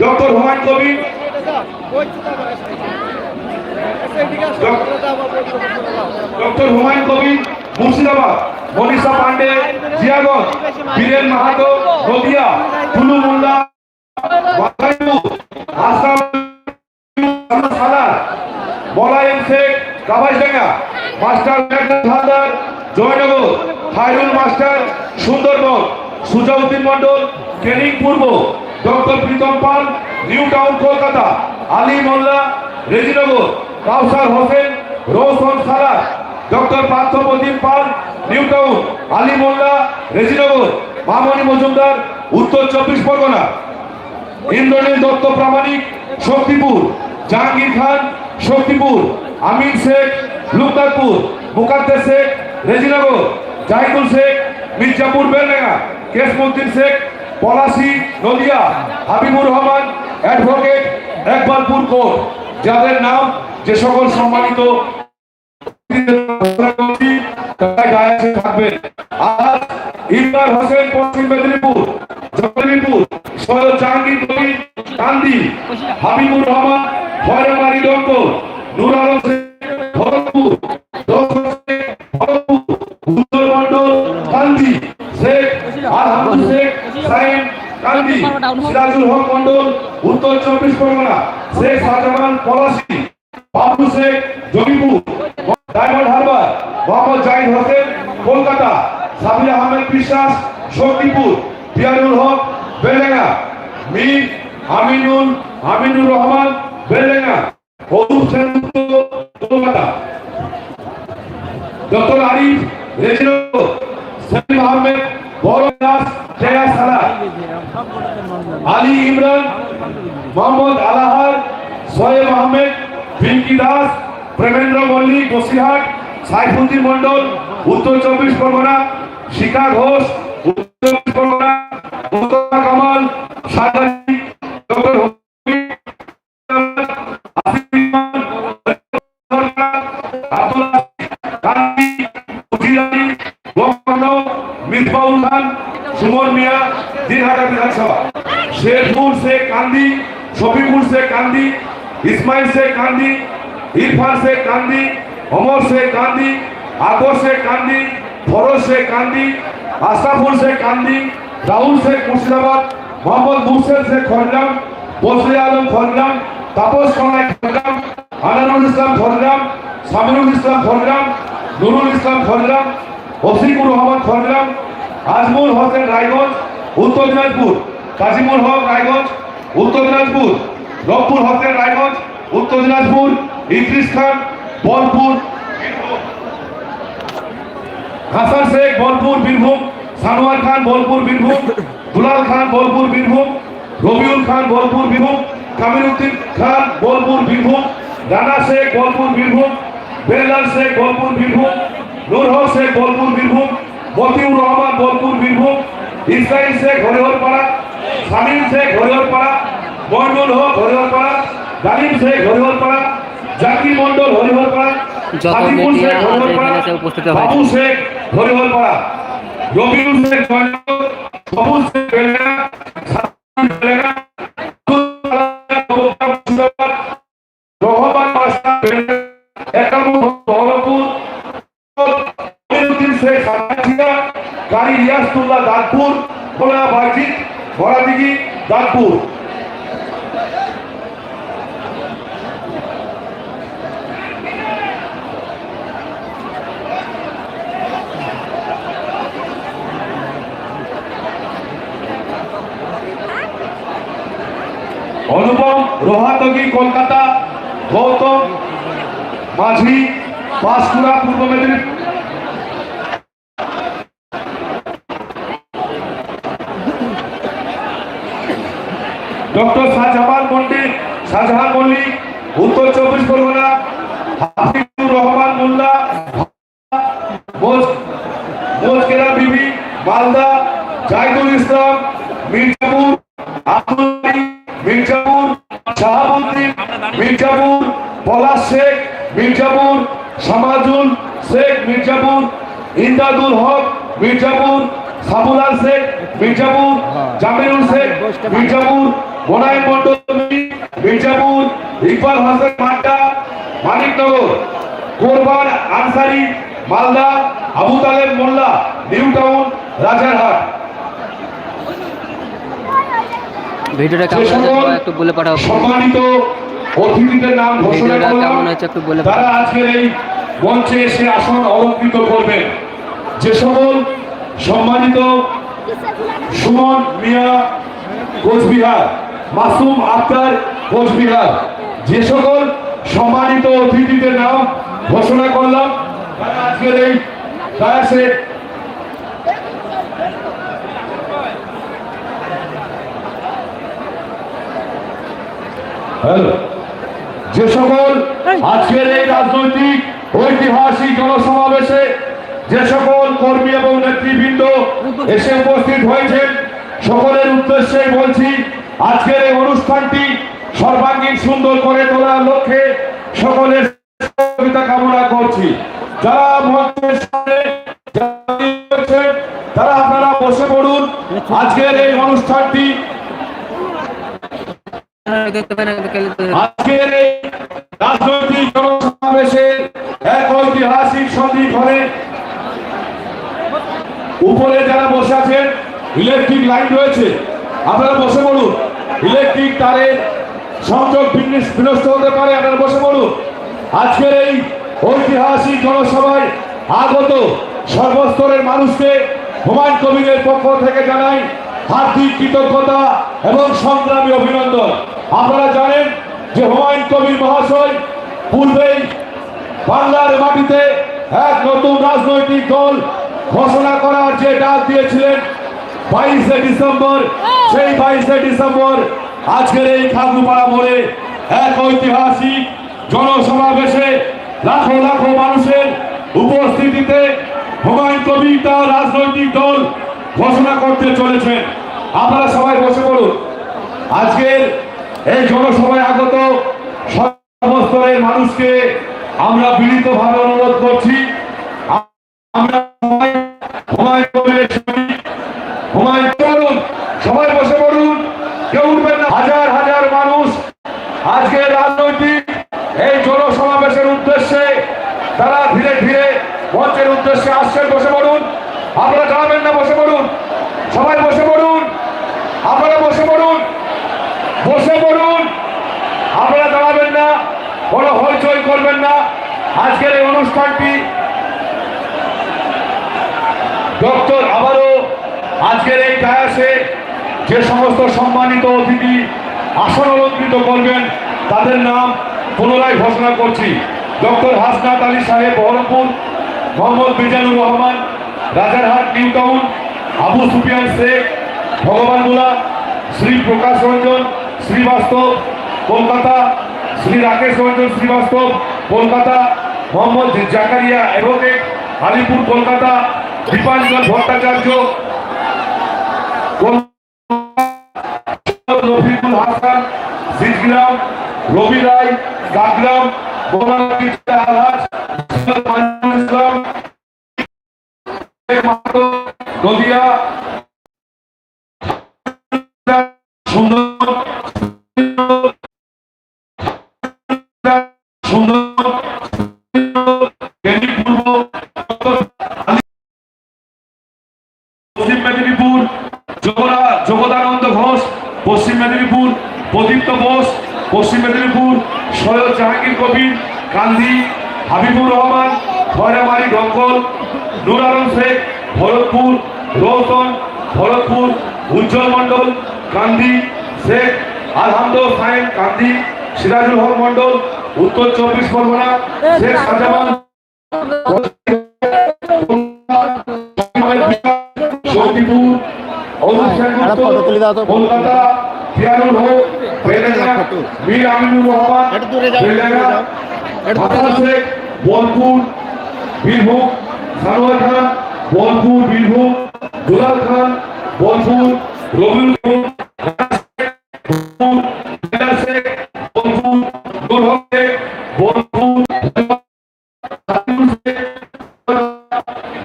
Doctor Humayun Kabir. Doctor Humayun Kabir Murshidabad. Manisha Pandey Jiaganj. Biren Mahato Nadia. Tulu Molla Assam Salar Sheikh Kabaidanga master Haldar Joynagar. Hairul master Sundarban. Sujauddin Mondal training পূর্ব। Doctor Pritam Pal, new town, Kolkata. Ali Molla, Rejinagar. Kausar Hossain, Roshan Salar doctor Parthapradip Pal, new town. Ali Molla, Rejinagar. Mamoni Majumdar, Uttar Chabbish Pargana. Indranil Dutta Pramanik, Shaktipur. Jahangir Khan, Shaktipur. Amir Sheikh, Lukdarpur. Mukadder Sheikh, Rejinagar. Jahidul Sheikh, Mirzapur, Beldanga. Kesmuddin Sheikh Palashi, Nadia, Habibur Rahman advocate Ekbarpur court, যাদের নাম যে সকল সম্মানিত পশ্চিম কান্দি হাবিবুর রহমান নুর আলম সিরাজুল হক মন্ডল উত্তর Chabbish Pargana, Sheikh Shahjahan Palashi Babu Sheikh Jamipur Diamond Harbour, Mohammad Jahid Hossain, Kolkata, Sabir Ahmed Biswas, Shaktipur Piyarul Haque, Belenga, Mir Aminul, Aminur Rahman, Belenga, Arup Sengupta, Kolkata, doctor Arif Rejinagar Selim Ahmed বড় দাস জয়া সালার আলী ইমরান, মোহাম্মদ আলাহার, সোয়েব আহমেদ, পিঙ্কি দাস, প্রেমেন্দ্র মল্লিক, বসিরহাট, সাইফুদ্দিন মন্ডল উত্তর চব্বিশ পরগনা, শিখা ঘোষ, উত্তর চব্বিশ পরগনা, মোস্তফা কামাল সাদানি সুমন মিয়া দিনহাটা বিধানসভা। শেরপুর শেখ কান্দি শফিকুল শেখ কান্দি ইসমাইল শেখ কান্দি ইরফান শেখ কান্দি অমর শেখ কান্দি আকবর শেখ কান্দি ফরজ শেখ কান্দি আশরাফুল শেখ কান্দি রাহুল শেখ মুর্শিদাবাদ, মোহাম্মদ মুরশেদ শেখ খরজাম বসরে আলম খরজাম তাপস কনাই খরজাম আনারুল ইসলাম খরজাম সামিরুল ইসলাম খরজাম নুরুল ইসলাম খরজাম ওসিকুর রহমান খরজাম আজমুল হোসেন রায়গঞ্জ, উত্তর দিনাজপুর। কাজিমুল হক রায়গঞ্জ, উত্তর দিনাজপুর। রংপুর হোসেন রায়গঞ্জ, উত্তর দিনাজপুর। ইদ্রিস খান, বোলপুর। হাসান শেখ, বোলপুর, বীরভূম। সানোয়ার খান, বোলপুর, বীরভূম। দুলাল খান, বোলপুর, বীরভূম। রবিউল খান, বোলপুর, বীরভূম। কামিরুদ্দিন খান, বোলপুর, বীরভূম। রানা শেখ, বোলপুর, বীরভূম। বেল্লাল শেখ, বোলপুর, বীরভূম। নূর হক শেখ, বোলপুর, বীরভূম। মতিউর রহমান বোলপুর বীরভূম ইসরাইল শেখ হরিহরপাড়া সামিল শেখ হরিহরপাড়া মন্ডল হক হরিহরপাড়া গালিম শেখ হরিহরপাড়া জাকির মন্ডল হরিহরপাড়া হাতিপুর শেখ হরিহরপাড়া। বাবু শেখ হরিহরপাড়া রবিউল শেখ জয়নগর বাবুল শেখ দাঁতপুর ভোলা বাজিত ভরাদিঘি দাঁতপুর। অনুপম রোহাতগি Kolkata Gautam Majhi Panskura Purba Medinipur. Doctor Shahjahan Mondal Shahjahan Mallick, Uttar Chabbish Pargana, Hafizur Rahman Molla, Mojkera Bibi, Malda Jahidul Islam, Mirzapur, Abdul Mirzapur, Shahabuddin, Mirzapur, Palash Sheikh, Mirzapur, Samajul Sheikh, Mirzapur Indadul Haque, Mirzapur, Sabulal Sheikh, Mirzapur, Jamirul Sheikh, Mirzapur Monayem Mondal Mirzapur Iqbal Hasan Manda Maniknagar Korban Ansari Malda Abu Taleb Molla new town Rajarhat. ভিডিওটা কেমন হয়েছে? একটু বলে পাঠাও। সম্মানিত অতিথিদের নাম ঘোষণা করলাম। একটু বলে তারা আজকের এই মঞ্চে এসে আসন অলঙ্কৃত করবেন। যে সকল সম্মানিত সুমন মিয়া কোচবিহার মাসুম আক্তার কোচবিহার। যে সকল সম্মানিত অতিথিদের নাম ঘোষণা করলাম তারা আজকের এই ডায়াসে যে সকল আজকের এই রাজনৈতিক ঐতিহাসিক জনসমাবেশে যে সকল কর্মী এবং নেতৃবৃন্দ এসে উপস্থিত হয়েছেন সকলের উদ্দেশ্যে বলছি আজকের এই অনুষ্ঠানটি সর্বাঙ্গীন সুন্দর করে তোলার লক্ষ্যে সকলের সহযোগিতা কামনা করছি। যারা মঞ্চের সামনে তারা আপনারা বসে পড়ুন। আজকের এই অনুষ্ঠানটি আজকের এই রাজনৈতিক জনসমাবেশে এক ঐতিহাসিক সন্দীপ হলে উপরে যারা বসে আছেন ইলেকট্রিক লাইন রয়েছে, আপনারা বসে পড়ুন। ইলেকট্রিক তারের সংযোগ বিনষ্ট হতে পারে, আপনারা বসে পড়ুন। আজকের এই ঐতিহাসিক জনসভায় আগত সর্বস্তরের মানুষকে হুমায়ুন কবিরের পক্ষ থেকে জানাই হার্দিক কৃতজ্ঞতা এবং সংগ্রামী অভিনন্দন। আপনারা জানেন যে হুমায়ুন কবির মহাশয় পূর্বেই বাংলার মাটিতে এক নতুন রাজনৈতিক দল ঘোষণা করার যে ডাক দিয়েছিলেন বাইশে ডিসেম্বর, সেই বাইশে ডিসেম্বর আজকের এই খাগুপাড়া মোড়ে এক ঐতিহাসিক জনসমাবেশে লাখো লাখো মানুষের উপস্থিতিতে হুমায়ুন কবির তার রাজনৈতিক দল ঘোষণা করতে চলেছেন। আপনারা সবাই বসে পড়ুন। আজকের এই জনসভায় আগত সর্বস্তরের মানুষকে আমরা বিনীতভাবে অনুরোধ করছি। আমরা হুমায়ুন কবিরের সবাই বসে পড়ুন। কেউ উঠবেন না। হাজার হাজার মানুষ আজকে রাজনৈতিক এই জনসমাবেশের উদ্দেশ্যে তারা ধীরে ধীরে মঞ্চের উদ্দেশ্যে আসছেন, বসে পড়ুন। আপনারা জানাবেন না, বসে পড়ুন। সবাই বসে পড়ুন। আপনারা বসে পড়ুন। বসে পড়ুন। আপনারা দাঁড়াবেন না। বড় হইচই করবেন না। আজকের এই অনুষ্ঠানটি ডক্টর আবারও আজকের এই ডায়াসে যে সমস্ত সম্মানিত অতিথি আসন অলঙ্কৃত করবেন, তাদের নাম পুনরায় ঘোষণা করছি। Doctor Hasnat Ali Saheb, Baharampur, Mohammad Mizanur Rahman, Rajarhat new town Abu Sufian Sheikh, Bhagaban Mula, Shri Prakash Ranjan, Srivastava, Kolkata, Shri Rakesh Ranjan, Srivastava, Kolkata, Mohammad Zakaria advocate, Alipur, Kolkata, Dipanjan Bhattacharya Rafiqul Hasan Sijgram Rabi Roy Gagram Islam Alhaj Bharatpur Rautan Bharatpur Ujjwal Mondal Kandi Sheikh Alhamd Sain Kandi Sirajul Haque Mondal Uttar Chabbish Pargana Sheikh Sengupta তো। কলকাতা হক মীর আমিনুর রহমান শেখ বোলপুর বীরভূম সানোয়ার খান বোলপুর বীরভূম দুলাল খান বোলপুর রবিউল খান শেখ বোলপুর নুর হক শেখ বোলপুর সাকিবুল শেখ,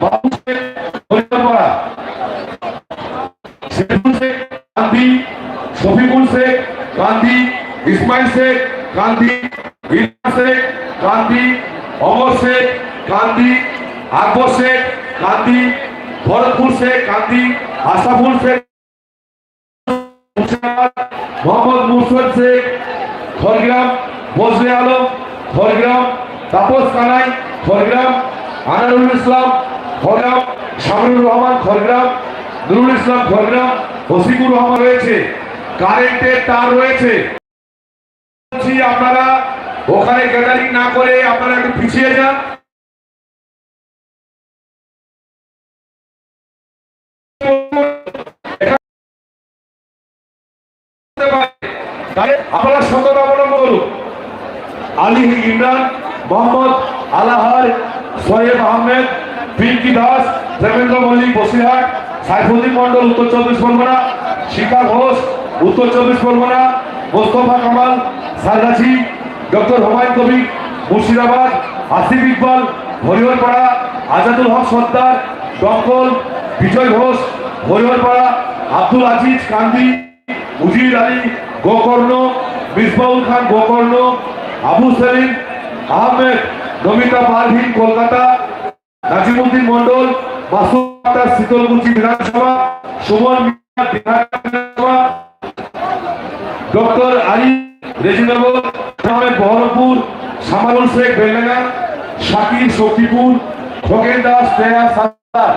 বাবু শেখ হরিয়াপাড়া শেখুল শেখ গান্ধী শফিকুল শেখ কান্দি ইসমাইল শেখ কান্দি ইলহা শেখ কান্দি অমর শেখ কান্দি আকবর শেখ কান্দি ভরতপুর শেখ কান্দি আশাফুল মুর্শিদাবাদ, মোহাম্মদ মুরসদ শেখ খড়গ্রাম বজরে আলম খড়গ্রাম তাপস কানাই খড়গ্রাম আনারুল ইসলাম খড়গ্রাম শামরুর রহমান খড়গ্রাম নুরুল ইসলাম খড়গ্রাম হসিকুর রহমান রয়েছে। কারেন্টের তার রয়েছে। আপনারা ওখানে gathering না করে আপনারা একটু পিছিয়ে যান। তাহলে আপনারা অবলম্বন করুন। আলী ইমরান, মোহাম্মদ আলাহার আহমেদ, পিঙ্কি দাস, দেবেন্দ্র মল্লিক বসিরহাট, সাইফুদ্দিন মন্ডল উত্তর চব্বিশ পরগনা শিখা ঘোষ, উত্তর চব্বিশ পরগনা, মোস্তফা কামাল সারগাছি ডক্টর হুমায়ুন কবির, মুর্শিদাবাদ, আসিফ ইকবাল, হরিহরপাড়া, আজাদুল হক সর্দার দমকল বিজয় ঘোষ, হরিহরপাড়া, আব্দুল আজিজ কান্দি উজির আলী গোকর্ণ, মিসবাউল খান গোকর্ণ, আবু সেলিম, আহমেদ, নমিতা পারভিন কলকাতা, নাজিমুদ্দিন মন্ডল আক্তার শীতলকুচি বিধানসভা, সুমন মিয়া বিধানসভা, doctor Ali Rejinagar, Ahmed Baharampur, Samarul Sheikh Beldanga Shakir Shaktipur Khoken Das Teya Sattar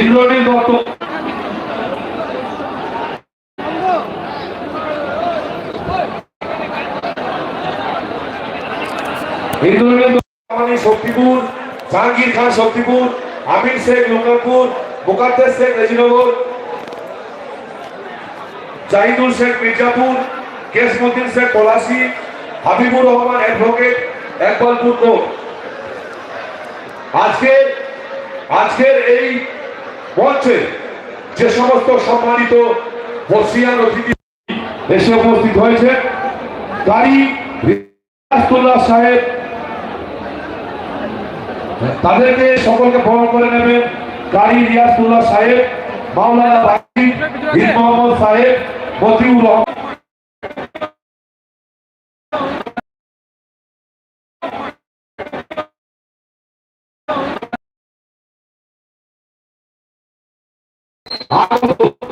Indranil Dutta Indranil Shaktipur, Jahangir Khan Shaktipur, Amir Sheikh Lokarpur Mukaddes Sheikh Rejinagar, Jahidul Sheikh Mirzapur Kesmuddin Sheikh Palashi, Habibur Rahman advocate Ekbalpur road আজকের আজকের এই মঞ্চে যে সমস্ত সম্মানিত বর্ষিয়ান অতিথি এসে উপস্থিত হয়েছে রিয়াজুল্লাহ সাহেব তাদেরকে সকলকে বরণ করে নেবেন। গাড়ি রিয়াজুল্লাহ সাহেব, মাওলানা বাকি হিদ মোহাম্মদ সাহেব, মতিউর রহমান। সমস্ত